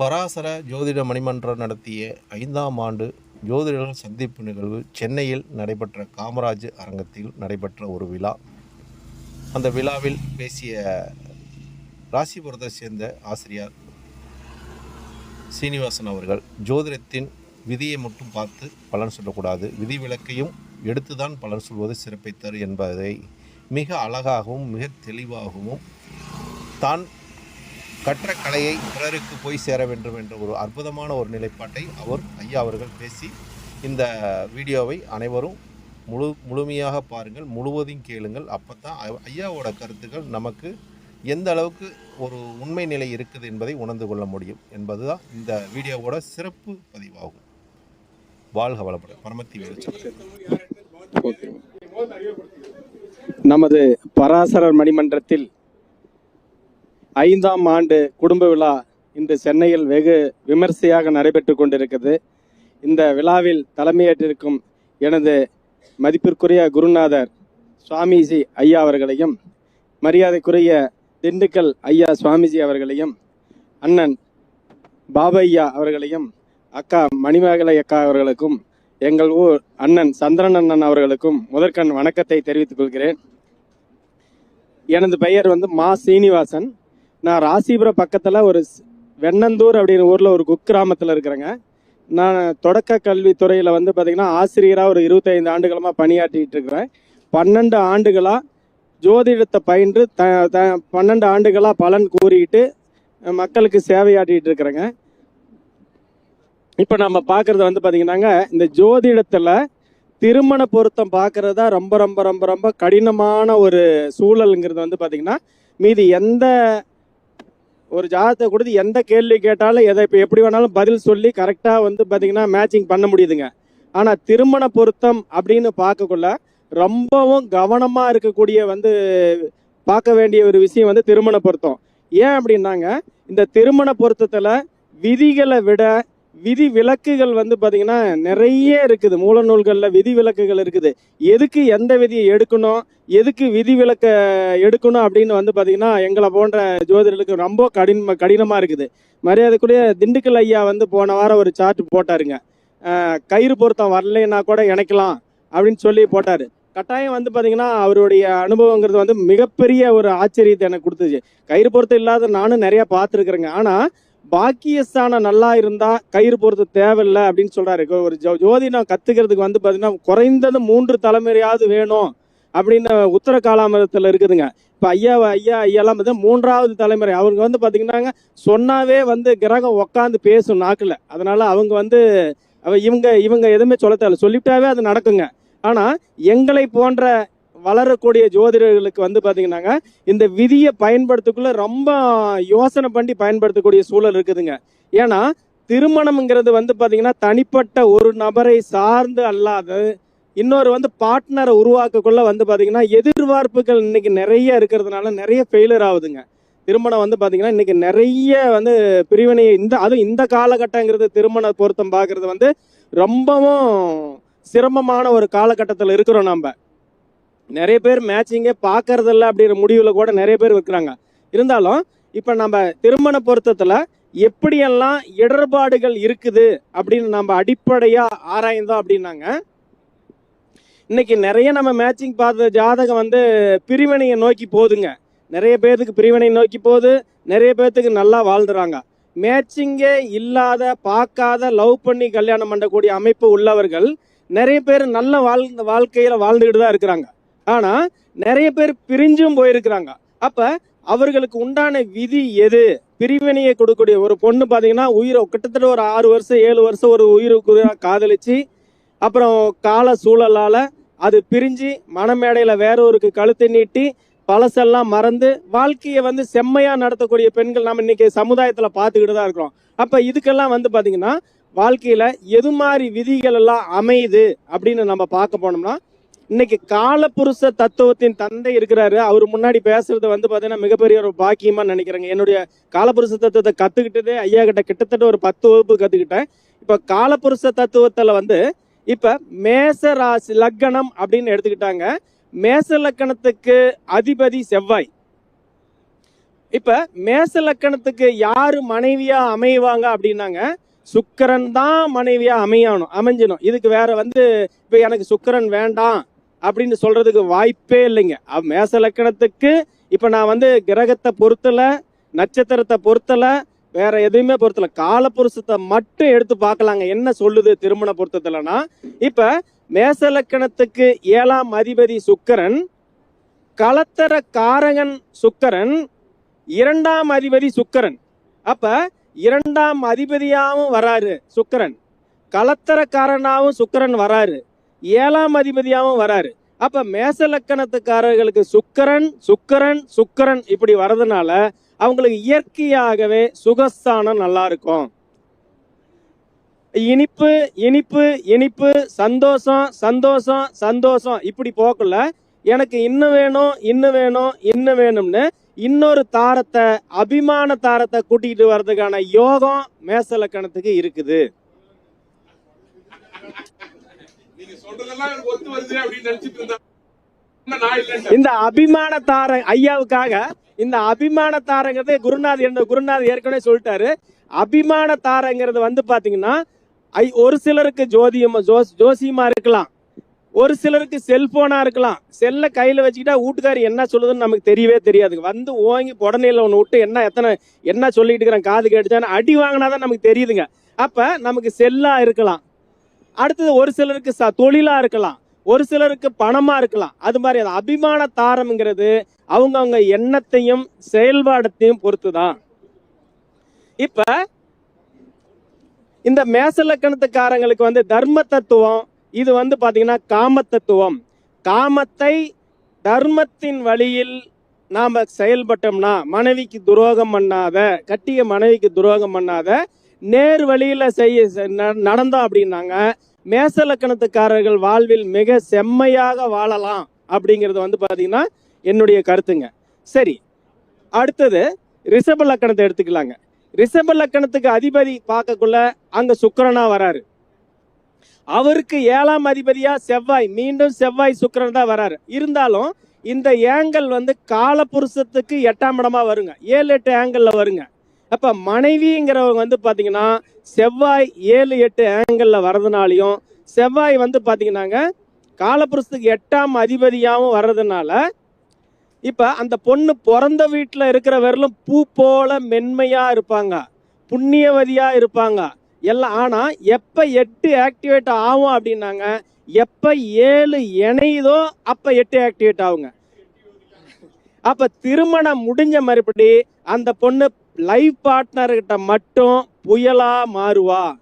பராசர ஜோதிட மணிமன்றம் நடத்திய ஐந்தாம் ஆண்டு ஜோதிடர்கள் சந்திப்பு நிகழ்வு சென்னையில் நடைபெற்ற காமராஜ் அரங்கத்தில் நடைபெற்ற ஒரு விழா. அந்த விழாவில் பேசிய ராசிபுரத்தை சேர்ந்த ஆசிரியர் சீனிவாசன் அவர்கள் ஜோதிடத்தின் விதியை மட்டும் பார்த்து பலன் சொல்லக்கூடாது. விதி விளக்கையும் எடுத்துதான் பலன் சொல்வது சிறப்பை தரும் என்பதை மிக அழகாகவும் மிக தெளிவாகவும் தான் கற்ற கலையை பிறருக்கு போய் சேர வேண்டும் என்ற ஒரு அற்புதமான ஒரு நிலைப்பாட்டை அவர் ஐயா அவர்கள் பேசி இந்த வீடியோவை அனைவரும் முழு முழுமையாக பாருங்கள் முழுவதும் கேளுங்கள். அப்போ தான் ஐயாவோட கருத்துக்கள் நமக்கு எந்த அளவுக்கு ஒரு உண்மை நிலை இருக்குது என்பதை உணர்ந்து கொள்ள முடியும் என்பதுதான் இந்த வீடியோவோட சிறப்பு பதிவாகும். வாழ்க வளப்பட பரமத்தி நமது பராசரர் மணிமன்றத்தில் ஐந்தாம் ஆண்டு குடும்ப விழா இன்று சென்னையில் வெகு விமர்சையாக நடைபெற்று கொண்டிருக்கிறது. இந்த விழாவில் தலைமையேற்றிருக்கும் எனது மதிப்பிற்குரிய குருநாதர் சுவாமிஜி ஐயா அவர்களையும் மரியாதைக்குரிய திண்டுக்கல் ஐயா சுவாமிஜி அவர்களையும் அண்ணன் பாபையா அவர்களையும் அக்கா மணிமேகலை அக்கா அவர்களுக்கும் எங்கள் ஊர் அண்ணன் சந்திரன் அண்ணன் அவர்களுக்கும் முதற்கண் வணக்கத்தை தெரிவித்துக் கொள்கிறேன். எனது பெயர் வந்து மா சீனிவாசன். நான் ராசிபுரம் பக்கத்தில் ஒரு வெண்ணந்தூர் அப்படிங்கிற ஊரில் ஒரு குக்கிராமத்தில் இருக்கிறேங்க. நான் தொடக்க கல்வித்துறையில் வந்து பார்த்திங்கன்னா ஆசிரியராக ஒரு இருபத்தைந்து ஆண்டுகளமாக பணியாற்றிட்டு இருக்கிறேன். பன்னெண்டு ஆண்டுகளாக ஜோதிடத்தை பயின்று த த பன்னெண்டு ஆண்டுகளாக பலன் கூறிட்டு மக்களுக்கு சேவையாட்டிகிட்டு இருக்கிறேங்க. இப்போ நம்ம பார்க்குறது வந்து பார்த்தீங்கன்னாங்க இந்த ஜோதிடத்தில் திருமண பொருத்தம் பார்க்குறது தான் ரொம்ப ரொம்ப ரொம்ப ரொம்ப கடினமான ஒரு சூழலுங்கிறது வந்து பார்த்திங்கன்னா மீதி எந்த ஒரு ஜாதகத்தை கொடுத்து எந்த கேள்வி கேட்டாலும் எதை இப்போ எப்படி வேணாலும் பதில் சொல்லி கரெக்டாக வந்து பார்த்தீங்கன்னா மேட்சிங் பண்ண முடியுதுங்க. ஆனால் திருமண பொருத்தம் அப்படின்னு பார்க்கக்குள்ள ரொம்பவும் கவனமாக இருக்கக்கூடிய வந்து பார்க்க வேண்டிய ஒரு விஷயம் வந்து திருமண பொருத்தம். ஏன் அப்படின்னாங்க இந்த திருமண பொருத்தத்தில் விதிகளை விட விதி விலக்குகள் வந்து பார்த்தீங்கன்னா நிறைய இருக்குது. மூல நூல்களில் விதி விலக்குகள் இருக்குது. எதுக்கு எந்த விதியை எடுக்கணும்? எதுக்கு விதி விலக்க எடுக்கணும் அப்படின்னு வந்து பார்த்தீங்கன்னா எங்களை போன்ற ஜோதிடர்களுக்கு ரொம்ப கடின கடினமாக இருக்குது. மரியாதைக்குரிய திண்டுக்கல் ஐயா வந்து போன வாரம் ஒரு சார்ட் போட்டாருங்க. கயிறு பொருத்தம் வரலைன்னா கூட இணைக்கலாம் அப்படின்னு சொல்லி போட்டார். கட்டாயம் வந்து பார்த்தீங்கன்னா அவருடைய அனுபவங்கிறது வந்து மிகப்பெரிய ஒரு ஆச்சரியத்தை எனக்கு கொடுத்துச்சு. கயிறு பொருத்தம் இல்லாத நானும் நிறையா பார்த்துருக்குறேங்க. ஆனால் பாக்கியஸ்தானம் நல்லா இருந்தா கயிறு பொறுத்து தேவையில்லை அப்படின்னு சொல்றாரு. ஒரு ஜோ ஜோதிடம் கத்துக்கிறதுக்கு வந்து பாத்தீங்கன்னா குறைந்தது மூன்று தலைமுறையாவது வேணும் அப்படின்னு உத்தர காலாமரத்தில் இருக்குதுங்க. இப்போ ஐயா ஐயா ஐயாலாம் பார்த்தா மூன்றாவது தலைமுறை. அவங்க வந்து பார்த்திங்கன்னாங்க சொன்னாவே வந்து கிரகம் உக்காந்து பேசும் நாக்கில். அதனால அவங்க வந்து இவங்க இவங்க எதுவுமே சொல்ல தேவையில்ல. சொல்லிட்டாவே அது நடக்குங்க. ஆனால் எங்களை போன்ற வளரக்கூடிய ஜோதிடர்களுக்கு வந்து பார்த்தீங்கன்னாங்க இந்த விதியை பயன்படுத்தக்குள்ள ரொம்ப யோசனை பண்ணி பயன்படுத்தக்கூடிய சூழல் இருக்குதுங்க. ஏன்னா திருமணம்ங்கிறது வந்து பார்த்தீங்கன்னா தனிப்பட்ட ஒரு நபரை சார்ந்து அல்லாத இன்னொரு வந்து பார்ட்னரை உருவாக்கக்குள்ள வந்து பார்த்தீங்கன்னா எதிர்பார்ப்புகள் இன்னைக்கு நிறைய இருக்கிறதுனால நிறைய ஃபெயிலியர் ஆகுதுங்க. திருமணம் வந்து பார்த்தீங்கன்னா இன்னைக்கு நிறைய வந்து பிரிவினை இந்த அதுவும் இந்த காலகட்டங்கிறது திருமண பொருத்தம் பார்க்கறது வந்து ரொம்பவும் சிரமமான ஒரு காலகட்டத்தில் இருக்கிறோம் நம்ம நிறைய பேர் மேட்சிங்கே பார்க்கறதில்ல அப்படிங்கிற முடிவில் கூட நிறைய பேர் இருக்கிறாங்க. இருந்தாலும் இப்போ நம்ம திருமண பொருத்தத்தில் எப்படியெல்லாம் இடர்பாடுகள் இருக்குது அப்படின்னு நம்ம அடிப்படையாக ஆராய்ந்தோம் அப்படின்னாங்க. இன்னைக்கு நிறைய நம்ம மேட்சிங் பார்த்த ஜாதகம் வந்து பிரிவினையை நோக்கி போகுதுங்க. நிறைய பேர்த்துக்கு பிரிவினை நோக்கி போகுது. நிறைய பேர்த்துக்கு நல்லா வாழ்ந்துறாங்க. மேட்சிங்கே இல்லாத பார்க்காத லவ் பண்ணி கல்யாணம் பண்ணக்கூடிய அமைப்பு உள்ளவர்கள் நிறைய பேர் நல்ல வாழ் வாழ்க்கையில் வாழ்ந்துக்கிட்டு தான் இருக்கிறாங்க. ஆனா நிறைய பேர் பிரிஞ்சும் போயிருக்கிறாங்க. அப்ப அவர்களுக்கு உண்டான விதி எது? பிரிவினையை கொடுக்கக்கூடிய ஒரு பொண்ணு பாத்தீங்கன்னா உயிரை கிட்டத்தட்ட ஒரு ஆறு வருஷம் ஏழு வருஷம் ஒரு உயிருக்கு காதலிச்சு அப்புறம் கால சூழலால அது பிரிஞ்சு மனமேடையில வேறொருக்கு கழுத்தை நீட்டி பழசெல்லாம் மறந்து வாழ்க்கையை வந்து செம்மையா நடத்தக்கூடிய பெண்கள் நம்ம இன்னைக்கு சமுதாயத்துல பார்த்துக்கிட்டு தான் இருக்கிறோம். அப்ப இதுக்கெல்லாம் வந்து பாத்தீங்கன்னா வாழ்க்கையில எது மாதிரி விதிகள் எல்லாம் அமையுது அப்படின்னு நம்ம பார்க்க போனோம்னா இன்னைக்கு காலபுருஷ தத்துவத்தின் தந்தை இருக்கிறாரு. அவர் முன்னாடி பேசுறது வந்து பாத்தீங்கன்னா மிகப்பெரிய ஒரு பாக்கியமா நினைக்கிறேங்க. என்னுடைய காலபுருஷ தத்துவத்தை கத்துக்கிட்டதே ஐயா கிட்ட கிட்டத்தட்ட ஒரு பத்து வகுப்பு கத்துக்கிட்டேன். இப்ப காலபுருஷ தத்துவத்துல வந்து இப்ப மேச ராசி லக்கணம் அப்படின்னு எடுத்துக்கிட்டாங்க. மேச லக்கணத்துக்கு அதிபதி செவ்வாய். இப்ப மேச லக்கணத்துக்கு யாரு மனைவியா அமைவாங்க அப்படின்னாங்க. சுக்கரன் தான் மனைவியா அமையணும் அமைஞ்சணும் இதுக்கு வேற வந்து இப்ப எனக்கு சுக்கரன் வேண்டாம். அப்படின்னு சொல்றதுக்கு வாய்ப்பே இல்லைங்க. மேச லக்கணத்துக்கு இப்ப நான் வந்து கிரகத்தை பொறுத்தல நட்சத்திரத்தை பொறுத்தல வேற எதுவுமே பொறுத்தல காலபுருஷத்தை மட்டும் எடுத்து பார்க்கலாங்க. என்ன சொல்லுது திருமண பொருத்தத்துலனா இப்ப மேச லக்கணத்துக்கு ஏழாம் அதிபதி சுக்கரன் கலத்தர காரகன் சுக்கரன் இரண்டாம் அதிபதி சுக்கரன். அப்ப இரண்டாம் அதிபதியாகவும் வராரு சுக்கரன். கலத்தரக்காரனாகவும் சுக்கரன் வராரு. ஏழாம் அதிபதியாகவும் வராரு. அப்ப மேச லக்கணத்துக்காரர்களுக்கு சுக்கரன் சுக்கரன் சுக்கரன் இப்படி வர்றதுனால அவங்களுக்கு இயற்கையாகவே சுகஸ்தானம் நல்லா இருக்கும். இனிப்பு இனிப்பு இனிப்பு சந்தோஷம் சந்தோஷம் சந்தோஷம் இப்படி போக்குள்ள எனக்கு இன்னும் வேணும் இன்னும் வேணும் இன்னும் வேணும்னு இன்னொரு தாரத்தை அபிமான தாரத்தை கூட்டிகிட்டு வர்றதுக்கான யோகம் மேசலக்கணத்துக்கு இருக்குது. சொல்றதெல்லாம் ஒத்து வருது அப்படின்னு நினைச்சிட்டு இருந்தேன் இந்த அபிமான தார ஐயாவுக்காக இந்த அபிமான தாரங்கிறது குருநாத் என்ன குருநாத் ஏற்கனவே சொல்லிட்டாரு. அபிமான தாரங்கிறது வந்து பாத்தீங்கன்னா ஐ ஒரு சிலருக்கு ஜோதியம் ஜோஸ் ஜோசியமா இருக்கலாம். ஒரு சிலருக்கு செல்போனா இருக்கலாம். செல்ல கையில வச்சுக்கிட்டா வீட்டுக்காரி என்ன சொல்லுதுன்னு நமக்கு தெரியவே தெரியாது. வந்து ஓங்கி புடனையில ஒன்று விட்டு என்ன எத்தனை என்ன சொல்லிட்டு இருக்கிறேன் காது கேட்டுச்சான்னு அடி வாங்கினாதான் நமக்கு தெரியுதுங்க. அப்ப நமக்கு செல்லா இருக்கலாம். அடுத்தது ஒரு சிலருக்கு ச தொழிலா இருக்கலாம். ஒரு சிலருக்கு பணமா இருக்கலாம். அது மாதிரி அது அபிமான தாரம்ங்கிறது அவங்கவங்க எண்ணத்தையும் செயல்பாடத்தையும் பொறுத்துதான். இப்ப இந்த மேசலக்கணத்துக்காரங்களுக்கு வந்து தர்ம தத்துவம் இது வந்து பாத்தீங்கன்னா காம தத்துவம். காமத்தை தர்மத்தின் வழியில் நாம செயல்பட்டோம்னா மனைவிக்கு துரோகம் பண்ணாத கட்டிய மனைவிக்கு துரோகம் பண்ணாத நேர் வழியில் செய்ய நடந்தோம் அப்படின்னாங்க. மேச லக்கணத்துக்காரர்கள் வாழ்வில் மிக செம்மையாக வாழலாம் அப்படிங்கிறது வந்து பார்த்தீங்கன்னா என்னுடைய கருத்துங்க. சரி அடுத்தது ரிஷப லக்கணத்தை எடுத்துக்கலாங்க. ரிஷப லக்கணத்துக்கு அதிபதி பார்க்கக்குள்ள அங்கே சுக்கிரனா வராரு. அவருக்கு ஏழாம் அதிபதியா செவ்வாய் மீண்டும் செவ்வாய் சுக்கரன் தான் வராரு. இருந்தாலும் இந்த ஏங்கல் வந்து காலபுருஷத்துக்கு எட்டாம் இடமா வருங்க. ஏழு எட்டு ஏங்கல்ல வருங்க. அப்போ மனைவிங்கிறவங்க வந்து பார்த்தீங்கன்னா செவ்வாய் ஏழு எட்டு ஆங்கிளில் வர்றதுனாலையும் செவ்வாய் வந்து பார்த்தீங்கன்னாங்க காலப்புருஷத்துக்கு எட்டாம் அதிபதியாகவும் வர்றதுனால இப்போ அந்த பொண்ணு பிறந்த வீட்டில் இருக்கிற வரலும் பூ போல மென்மையாக இருப்பாங்க. புண்ணியவதியாக இருப்பாங்க. எல்லாம் ஆனால் எப்போ எட்டு ஆக்டிவேட் ஆகும் அப்படின்னாங்க எப்போ ஏழு இணையுதோ அப்போ எட்டு ஆக்டிவேட் ஆகுங்க. அப்போ திருமணம் முடிஞ்ச மறுபடி அந்த பொண்ணு லைஃப் பார்ட்னர்கிட்ட மட்டும் புயலா மாறுவா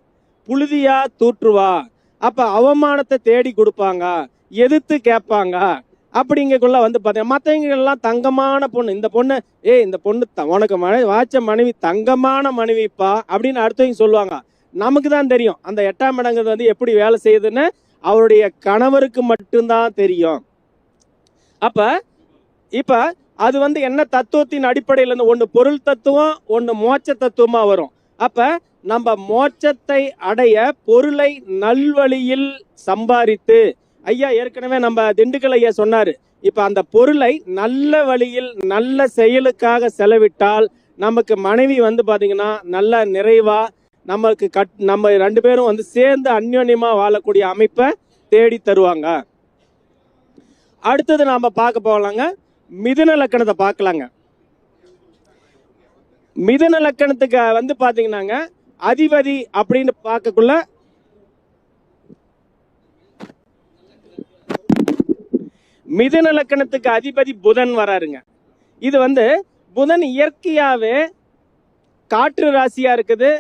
புழுதியா தூற்றுவா. அப்ப அவமானத்தை தேடி கொடுப்பாங்க எதிர்த்து கேட்பாங்க. அப்படிங்கக்குள்ள வந்து பார்த்தீங்கன்னா மற்றவங்க எல்லாம் தங்கமான பொண்ணு இந்த பொண்ணு ஏய் இந்த பொண்ணு த- உனக்கு மனைவி வாச்ச மனைவி தங்கமான மனைவிப்பா அப்படின்னு அடுத்தவங்க சொல்லுவாங்க. நமக்கு தான் தெரியும் அந்த எட்டாம் இடங்கிறது வந்து எப்படி வேலை செய்யுதுன்னு அவருடைய கணவருக்கு மட்டும்தான் தெரியும். அப்போ இப்போ அது வந்து என்ன தத்துவத்தின் அடிப்படையில் இருந்து ஒன்று பொருள் தத்துவம் ஒன்று மோட்ச தத்துவமாக வரும். அப்போ நம்ம மோட்சத்தை அடைய பொருளை நல்வழியில் சம்பாதித்து ஐயா ஏற்கனவே நம்ம திண்டுக்கல் ஐயா சொன்னாரு இப்போ அந்த பொருளை நல்ல வழியில் நல்ல செயலுக்காக செலவிட்டால் நமக்கு மனைவி வந்து பார்த்தீங்கன்னா நல்ல நிறைவா நமக்கு கட் நம்ம ரெண்டு பேரும் வந்து சேர்ந்து அந்யோன்யமாக வாழக்கூடிய அமைப்பை தேடி தருவாங்க. அடுத்தது நாம பார்க்க போகலாங்க மிதுன லக்கணத்தை பார்க்கலாங்க. மிதுன லக்கணத்துக்கு வந்து பார்த்தீங்கன்னாங்க அதிபதி அப்படின்னு பார்க்கக்குள்ள மிதுன லக்கணத்துக்கு அதிபதி புதன் வராருங்க. இது வந்து புதன் இயற்கையாகவே காற்று ராசியாக இருக்குது.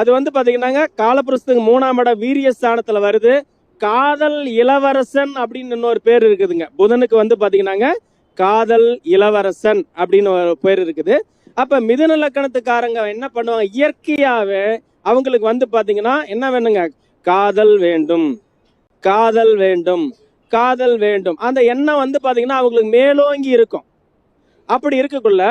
அது வந்து பார்த்தீங்கன்னாங்க காலபுருஷத்துக்கு மூணாம் இடம் வீரிய ஸ்தானத்தில் வருது. காதல் இளவரசன் அப்படின்னு இன்னொரு பேர் இருக்குதுங்க. புதனுக்கு வந்து பார்த்தீங்கன்னாங்க காதல் இளவரசன் அப்படின்னு ஒரு பேர் இருக்குது. அப்ப மிதுன லக்கணத்துக்காரங்க என்ன பண்ணுவாங்க? இயற்கையாவே அவங்களுக்கு வந்து பாத்தீங்கன்னா என்ன வேணுங்க? காதல் வேண்டும். காதல் வேண்டும். காதல் வேண்டும். அந்த எண்ணம் வந்து பாத்தீங்கன்னா அவங்களுக்கு மேலோங்கி இருக்கும். அப்படி இருக்கக்குள்ள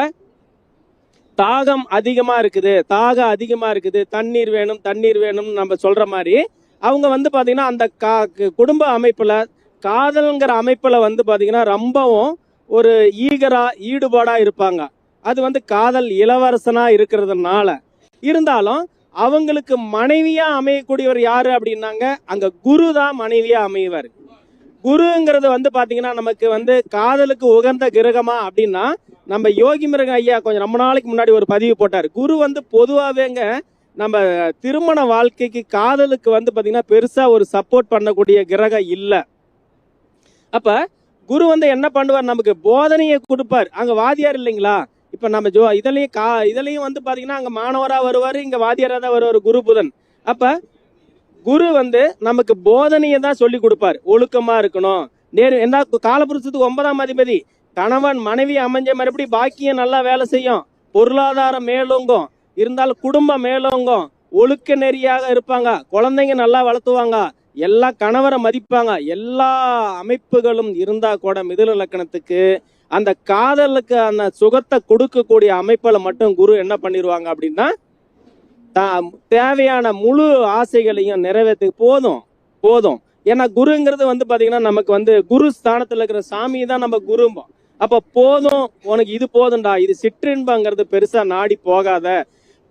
தாகம் அதிகமா இருக்குது. தாகம் அதிகமா இருக்குது. தண்ணீர் வேணும் தண்ணீர் வேணும்னு நம்ம சொல்ற மாதிரி அவங்க வந்து பாத்தீங்கன்னா அந்த கா குடும்ப அமைப்புல காதல்ங்கிற அமைப்புல வந்து பாத்தீங்கன்னா ரொம்பவும் ஒரு ஈகரா ஈடுபாடா இருப்பாங்க. அது வந்து காதல் இளவரசனா இருக்கிறதுனால. இருந்தாலும் அவங்களுக்கு மனைவியா அமையக்கூடியவர் யாரு அப்படின்னாங்க அங்க குரு தான் மனைவியா அமைவார். குருங்கிறது வந்து பாத்தீங்கன்னா நமக்கு வந்து காதலுக்கு உகந்த கிரகமா அப்படின்னா நம்ம யோகி மிருக ஐயா கொஞ்சம் ரொம்ப நாளைக்கு முன்னாடி ஒரு பதிவு போட்டார். குரு வந்து பொதுவாகவேங்க நம்ம திருமண வாழ்க்கைக்கு காதலுக்கு வந்து பாத்தீங்கன்னா பெருசா ஒரு சப்போர்ட் பண்ணக்கூடிய கிரகம் இல்லை. அப்ப குரு வந்து என்ன பண்ணுவார்? நமக்கு போதனையை கொடுப்பார். அங்க வாதியார் இல்லைங்களா? இப்ப நம்ம ஜோ இதுலயும் கா இதுலயும் வந்து பாத்தீங்கன்னா அங்க மாணவரா வருவாரு இங்க வாதியாரா தான் வருவார் குரு புதன். அப்ப குரு வந்து நமக்கு போதனையை தான் சொல்லி கொடுப்பார். ஒழுக்கமா இருக்கணும். நேரு என்ன காலபுருஷத்துக்கு ஒன்பதாம் அதிபதி. கணவன் மனைவி அமைஞ்ச மறுபடி பாக்கியம் நல்லா வேலை செய்யும். பொருளாதாரம் மேலோங்கும். இருந்தாலும் குடும்பம் மேலோங்கும். ஒழுக்க நெறியாக இருப்பாங்க. குழந்தைங்க நல்லா வளர்த்துவாங்க. எல்லா கணவரை மதிப்பாங்க. எல்லா அமைப்புகளும் இருந்தால் கூட மிதுன லக்கணத்துக்கு அந்த காதலுக்கு அந்த சுகத்தை கொடுக்கக்கூடிய அமைப்பில் மட்டும் குரு என்ன பண்ணிடுவாங்க அப்படின்னா தேவையான முழு ஆசைகளையும் நிறைவேற்று போதும் போதும். ஏன்னா குருங்கிறது வந்து பார்த்தீங்கன்னா நமக்கு வந்து குரு ஸ்தானத்தில் இருக்கிற சாமி தான் நம்ம குரும்போம். அப்போ போதும் உனக்கு இது போதும்டா இது சிற்றின்பங்கிறது பெருசாக நாடி போகாத.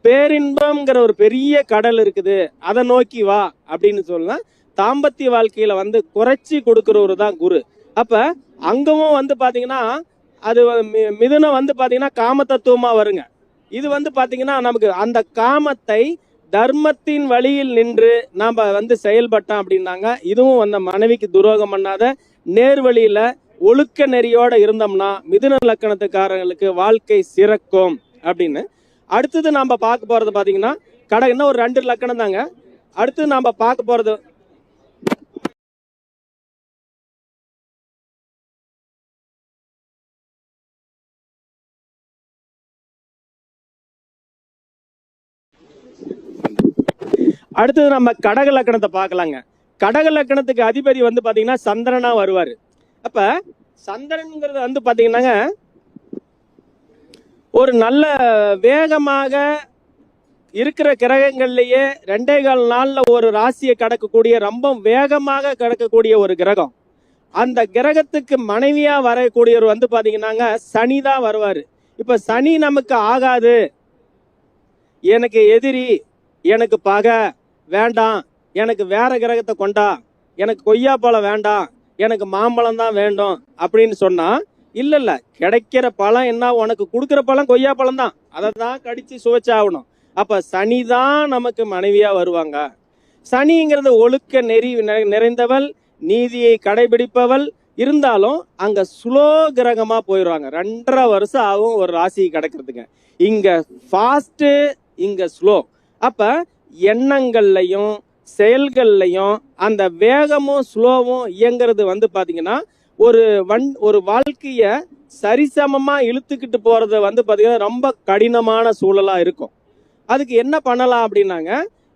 பேரின்பம்ங்கிற ஒரு பெரிய கடல் இருக்குது அதை நோக்கி வா அப்படின்னு சொல்லலாம். தாம்பத்திய வாழ்க்கையில வந்து குறைச்சி கொடுக்கிறவரு தான் குரு. அப்ப அங்கமும் வந்து பாத்தீங்கன்னா அது மி- மிதுனம் வந்து பாத்தீங்கன்னா காம தத்துவமா வருங்க. இது வந்து பாத்தீங்கன்னா நமக்கு அந்த காமத்தை தர்மத்தின் வழியில் நின்று நாம வந்து செயல்பட்டோம் அப்படின்னாங்க. இதுவும் அந்த மனைவிக்கு துரோகம் பண்ணாத நேர்வழியில ஒழுக்க நெறியோட இருந்தோம்னா மிதுன லக்கணத்துக்காரங்களுக்கு வாழ்க்கை சிறக்கும் அப்படின்னு. அடுத்தது நாம பார்க்க போறது பாத்தீங்கன்னா கடை இன்னும் ஒரு ரெண்டு லக்கணம் தாங்க. அடுத்து நாம பார்க்க போறது அடுத்தது நம்ம கடக லக்கணத்தை பார்க்கலாங்க. கடக லக்கணத்துக்கு அதிபதி வந்து பார்த்தீங்கன்னா சந்திரனா வருவார். அப்போ சந்திரனுங்கிறது வந்து பார்த்தீங்கன்னாங்க ஒரு நல்ல வேகமாக இருக்கிற கிரகங்கள்லேயே ரெண்டே கால் நாளில் ஒரு ராசியை கடக்கக்கூடிய ரொம்ப வேகமாக கடக்கக்கூடிய ஒரு கிரகம். அந்த கிரகத்துக்கு மனைவியாக வரக்கூடியவர் வந்து பார்த்தீங்கன்னாங்க சனி தான் வருவார். இப்போ சனி நமக்கு ஆகாது. எனக்கு எதிரி எனக்கு பகை. வேண்டாம். எனக்கு வேற கிரகத்தை கொண்டா. எனக்கு கொய்யாப்பழம் வேண்டாம். எனக்கு மாம்பழம் தான் வேண்டும் அப்படின்னு சொன்னா இல்ல இல்ல கிடைக்கிற பழம் என்ன? உனக்கு கொடுக்குற பழம் கொய்யாப்பழம் தான். அதை தான் கடிச்சு சுவைச்சாகணும். அப்ப சனி தான் நமக்கு மனைவியா வருவாங்க. சனிங்கிறது ஒழுக்க நெறி நிறை- நிறைந்தவள் நீதியை கடைபிடிப்பவள். இருந்தாலும் அங்க ஸ்லோ கிரகமா போயிடுவாங்க. ரெண்டரை வருஷம் ஆகும் ஒரு ராசி கிடைக்கிறதுக்கு. இங்க ஃபாஸ்ட் இங்க ஸ்லோ அப்ப எண்ணங்கள்லையும் செயல்கள்லையும் அந்த வேகமும் ஸ்லோவும் இயங்குறது வந்து பார்த்தீங்கன்னா ஒரு வன் ஒரு வாழ்க்கையை சரிசமமாக இழுத்துக்கிட்டு போகிறது வந்து பார்த்திங்கன்னா ரொம்ப கடினமான சூழலாக இருக்கும். அதுக்கு என்ன பண்ணலாம் அப்படின்னாங்க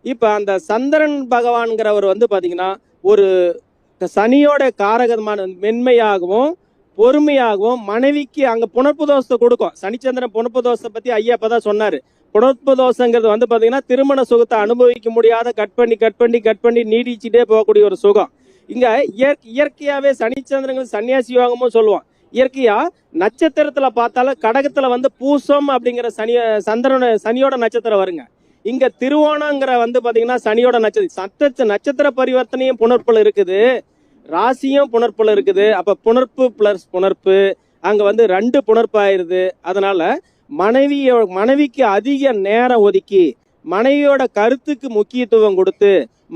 இப்போ அந்த சந்திரன் பகவான்கிறவர் வந்து பார்த்திங்கன்னா ஒரு சனியோட காரகமான மென்மையாகவும் பொறுமையாகவும் மனைவிக்கு அங்கே புணர்ப்பு தோஷத்தை கொடுக்கும். சனிச்சந்திரன் புணர்ப்பு தோஷத்தை பற்றி ஐயா இப்பதான் சொன்னார். புணர்ப்பு வந்து பார்த்தீங்கன்னா திருமண சுகத்தை அனுபவிக்க முடியாத கட் பண்ணி கட் பண்ணி கட் பண்ணி நீடிச்சுட்டே போகக்கூடிய ஒரு சுகம். இங்கே இயற் இயற்கையாவே சனிச்சந்திரங்கள் சன்னியாசி யோகமும் சொல்லுவோம் இயற்கையா நட்சத்திரத்துல பார்த்தாலும் கடகத்துல வந்து பூசம் அப்படிங்கிற சனி சந்திரன சனியோட நட்சத்திரம் வருங்க. இங்க திருவோணங்கிற வந்து பாத்தீங்கன்னா சனியோட நட்சத்திரம் சத்த நட்சத்திர பரிவர்த்தனையும் புணர்ப்புல இருக்குது. ராசியும் புணர்ப்புல இருக்குது. அப்ப புணர்ப்பு பிளஸ் புணர்ப்பு அங்க வந்து ரெண்டு புணர்ப்பு ஆயிருது அதனால மனைவிய மனைவிக்கு அதிக நேரம் ஒதுக்கி மனைவியோட கருத்துக்கு முக்கியத்துவம் கொடுத்து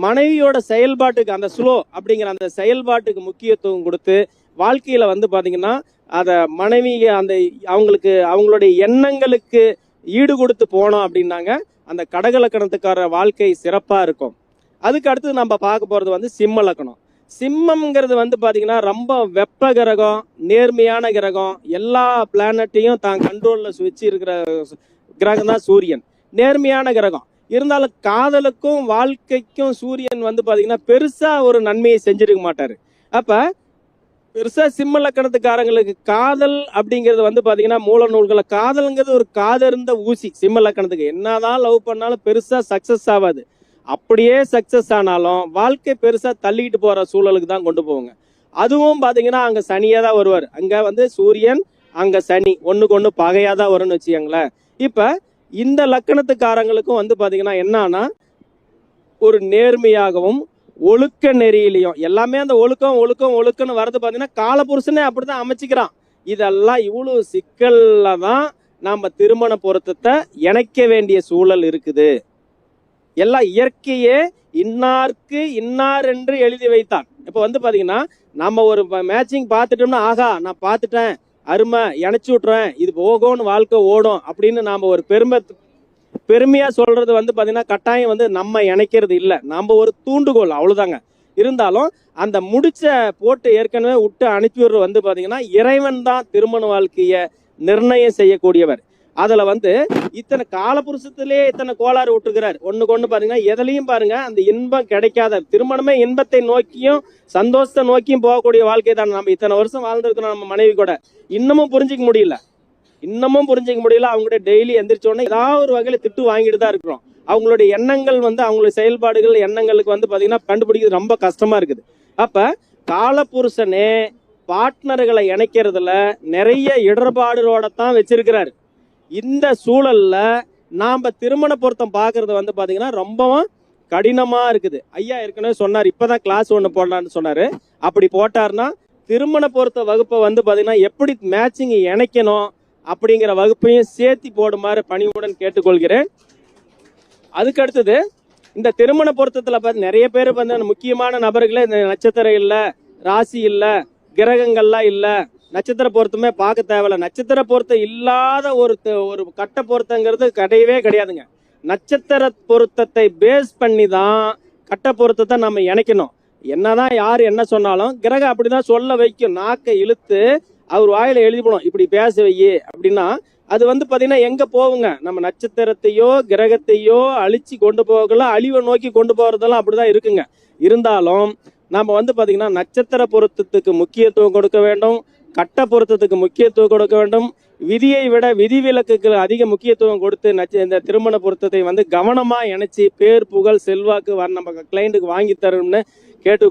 மனைவியோட செயல்பாட்டுக்கு அந்த ஸ்லோ அப்படிங்கிற அந்த செயல்பாட்டுக்கு முக்கியத்துவம் கொடுத்து வாழ்க்கையில வந்து பாத்தீங்கன்னா அத மனைவிய அந்த அவங்களுக்கு அவங்களுடைய எண்ணங்களுக்கு ஈடு கொடுத்து போனோம் அப்படின்னாங்க. அந்த கடகலக்கணத்துக்கார வாழ்க்கை சிறப்பா இருக்கும். அதுக்கு அடுத்து நம்ம பார்க்க போறது வந்து சிம்ம லக்கணம். சிம்மம்ங்கிறது வந்து பார்த்தீங்கன்னா ரொம்ப வெப்ப கிரகம் நேர்மையான கிரகம். எல்லா பிளானட்டையும் தான் கண்ட்ரோலில் சுவிச்சு இருக்கிற கிரகம் தான் சூரியன். நேர்மையான கிரகம். இருந்தாலும் காதலுக்கும் வாழ்க்கைக்கும் சூரியன் வந்து பார்த்தீங்கன்னா பெருசாக ஒரு நன்மையை செஞ்சிருக்க மாட்டார். அப்போ பெருசாக சிம்ம லக்கணத்துக்காரங்களுக்கு காதல் அப்படிங்கிறது வந்து பார்த்தீங்கன்னா மூல நூல்களை காதல்ங்கிறது ஒரு காதறிந்த ஊசி சிம்ம லக்கணத்துக்கு. என்னதான் லவ் பண்ணாலும் பெருசாக சக்ஸஸ் ஆகாது. அப்படியே சக்சஸ் ஆனாலும் வாழ்க்கை பெருசாக தள்ளிக்கிட்டு போகிற சூழலுக்கு தான் கொண்டு போவாங்க. அதுவும் பார்த்தீங்கன்னா அங்கே சனியாக தான் வருவார். அங்கே வந்து சூரியன் அங்கே சனி ஒன்றுக்கு ஒன்று பகையாக தான் வரும்னு வச்சுக்கோங்களேன். இப்போ இந்த லக்கணத்துக்காரங்களுக்கும் வந்து பார்த்தீங்கன்னா என்னன்னா ஒரு நேர்மையாகவும் ஒழுக்க நெறியிலையும் எல்லாமே அந்த ஒழுக்கம் ஒழுக்கம் ஒழுக்கம்னு வரது பார்த்தீங்கன்னா காலபுருஷனே அப்படிதான் அமைச்சிக்கிறான். இதெல்லாம் இவ்வளோ சிக்கலில் தான் நம்ம திருமண பொருத்தத்தை இணைக்க வேண்டிய சூழல் இருக்குது. எல்லாம் இயற்கையே இன்னார்க்கு இன்னார் என்று எழுதி வைத்தான். இப்போ வந்து பார்த்தீங்கன்னா நம்ம ஒரு மேட்சிங் பார்த்துட்டோம்னா ஆகா நான் பார்த்துட்டேன் அருமை இணைச்சி விட்றேன் இது போகும்னு வாழ்க்கை ஓடும் அப்படின்னு நாம் ஒரு பெருமை பெருமையாக சொல்கிறது வந்து பார்த்தீங்கன்னா கட்டாயம் வந்து நம்ம இணைக்கிறது இல்லை. நம்ம ஒரு தூண்டுகோல் அவ்வளோதாங்க இருந்தாலும் அந்த முடிச்ச போட்டு ஏற்கனவே விட்டு அனுப்பிவிடுற வந்து பார்த்தீங்கன்னா இறைவன் தான் திருமண வாழ்க்கையை நிர்ணயம் செய்யக்கூடியவர். அதுல வந்து இத்தனை காலபுருஷத்திலே இத்தனை கோளாறு விட்டுக்கிறார் ஒண்ணுக்கு ஒண்ணு பாத்தீங்கன்னா எதுலையும் பாருங்க அந்த இன்பம் கிடைக்காத திருமணமே இன்பத்தை நோக்கியும் சந்தோஷத்தை நோக்கியும் போகக்கூடிய வாழ்க்கை தான் நம்ம இத்தனை வருஷம் வாழ்ந்துருக்கிறோம் நம்ம மனைவி கூட. இன்னமும் புரிஞ்சிக்க முடியல. இன்னமும் புரிஞ்சிக்க முடியல. அவங்ககிட்ட டெய்லி எந்திரிச்சோடனே ஏதாவது ஒரு வகையில திட்டு வாங்கிட்டு தான் இருக்கிறோம். அவங்களுடைய எண்ணங்கள் வந்து அவங்களுடைய செயல்பாடுகள் எண்ணங்களுக்கு வந்து பாத்தீங்கன்னா கண்டுபிடிக்கிறது ரொம்ப கஷ்டமா இருக்குது. அப்ப காலபுருஷனே பார்ட்னர்களை இணைக்கிறதுல நிறைய இடர்பாடுகளோட தான் வச்சிருக்கிறாரு. இந்த சூழல்ல நாம திருமண பொருத்தம் பார்க்கறது வந்து பாத்தீங்கன்னா ரொம்பவும் கடினமா இருக்குது. ஐயா ஏற்கனவே சொன்னார் இப்பதான் கிளாஸ் ஒன்று போடலான்னு சொன்னாரு. அப்படி போட்டாருன்னா திருமண பொருத்த வகுப்பை வந்து பாத்தீங்கன்னா எப்படி மேட்சிங் இணைக்கணும் அப்படிங்கிற வகுப்பையும் சேர்த்து போடுமாறு பணிவுடன் கேட்டுக்கொள்கிறேன். அதுக்கு அடுத்தது இந்த திருமண பொருத்தத்துல பார்த்து நிறைய பேர் வந்து முக்கியமான நபர்களே இந்த நட்சத்திரம் இல்லை ராசி இல்லை கிரகங்கள்லாம் இல்லை நட்சத்திர பொருத்தமே பார்க்க தேவையில்ல. நட்சத்திர பொருத்தம் இல்லாத ஒரு த- ஒரு கட்ட பொருத்தங்கிறது கிடையவே கிடையாதுங்க. நட்சத்திர பொருத்தத்தை பேஸ் பண்ணி தான் கட்ட பொருத்தத்தை நம்ம இணைக்கணும். என்னதான் யார் என்ன சொன்னாலும் கிரகம் அப்படிதான் சொல்ல வைக்கும். நாக்கை இழுத்து அவர் வாயில எழுதிப்படும் இப்படி பேச வையே அப்படின்னா அது வந்து பாத்தீங்கன்னா எங்க போகுங்க? நம்ம நட்சத்திரத்தையோ கிரகத்தையோ அழிச்சு கொண்டு போகல அழிவை நோக்கி கொண்டு போறதெல்லாம் அப்படிதான் இருக்குங்க. இருந்தாலும் நம்ம வந்து பாத்தீங்கன்னா நட்சத்திர பொருத்தத்துக்கு முக்கியத்துவம் கொடுக்க வேண்டும். கட்ட பொருத்தத்துக்கு முக்கியத்துவம் கொடுக்க வேண்டும். விதியை விட விதிவிலக்குக்கு அதிக முக்கியத்துவம் கொடுத்து நச்சு இந்த திருமண பொருத்தத்தை வந்து கவனமாக இணைச்சி பேர் புகழ் செல்வாக்கு வர நம்ம கிளைண்ட்டுக்கு வாங்கி தரணும்னு கேட்டு